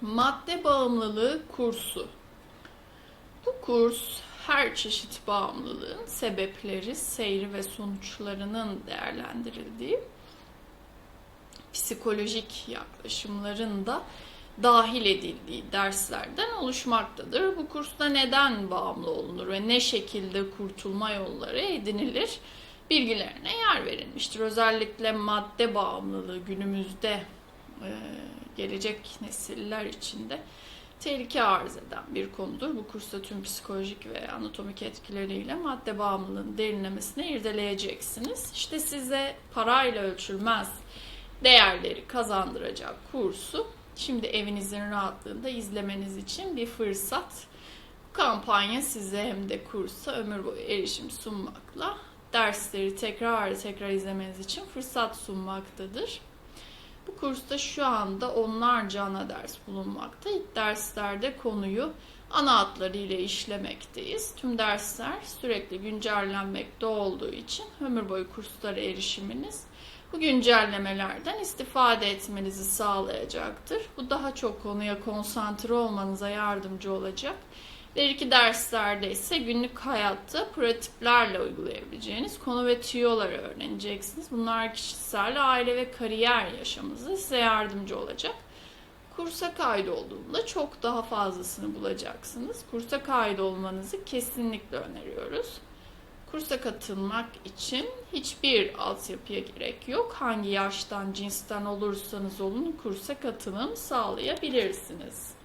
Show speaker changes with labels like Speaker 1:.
Speaker 1: Madde bağımlılığı kursu. Bu kurs her çeşit bağımlılığın sebepleri, seyri ve sonuçlarının değerlendirildiği psikolojik yaklaşımların da dahil edildiği derslerden oluşmaktadır. Bu kursta neden bağımlı olunur ve ne şekilde kurtulma yolları edinilir bilgilerine yer verilmiştir. Özellikle madde bağımlılığı günümüzde gelecek nesiller için de tehlike arz eden bir konudur. Bu kursta tüm psikolojik ve anatomik etkileriyle madde bağımlılığının derinlemesine irdeleyeceksiniz. İşte size parayla ölçülmez değerleri kazandıracak kursu şimdi evinizin rahatlığında izlemeniz için bir fırsat. Bu kampanya size hem de kursa ömür boyu erişim sunmakla dersleri tekrar tekrar izlemeniz için fırsat sunmaktadır. Bu kursta şu anda onlarca ana ders bulunmakta. İlk derslerde konuyu ana hatlarıyla işlemekteyiz. Tüm dersler sürekli güncellenmekte olduğu için ömür boyu kurslara erişiminiz bu güncellemelerden istifade etmenizi sağlayacaktır. Bu daha çok konuya konsantre olmanıza yardımcı olacak. İleriki derslerde ise günlük hayatta pratiklerle uygulayabileceğiniz konu ve tüyoları öğreneceksiniz. Bunlar kişisel, aile ve kariyer yaşamınızda size yardımcı olacak. Kursa kaydolduğunda çok daha fazlasını bulacaksınız. Kursa kaydolmanızı kesinlikle öneriyoruz. Kursa katılmak için hiçbir altyapıya gerek yok. Hangi yaştan, cinsten olursanız olun kursa katılım sağlayabilirsiniz.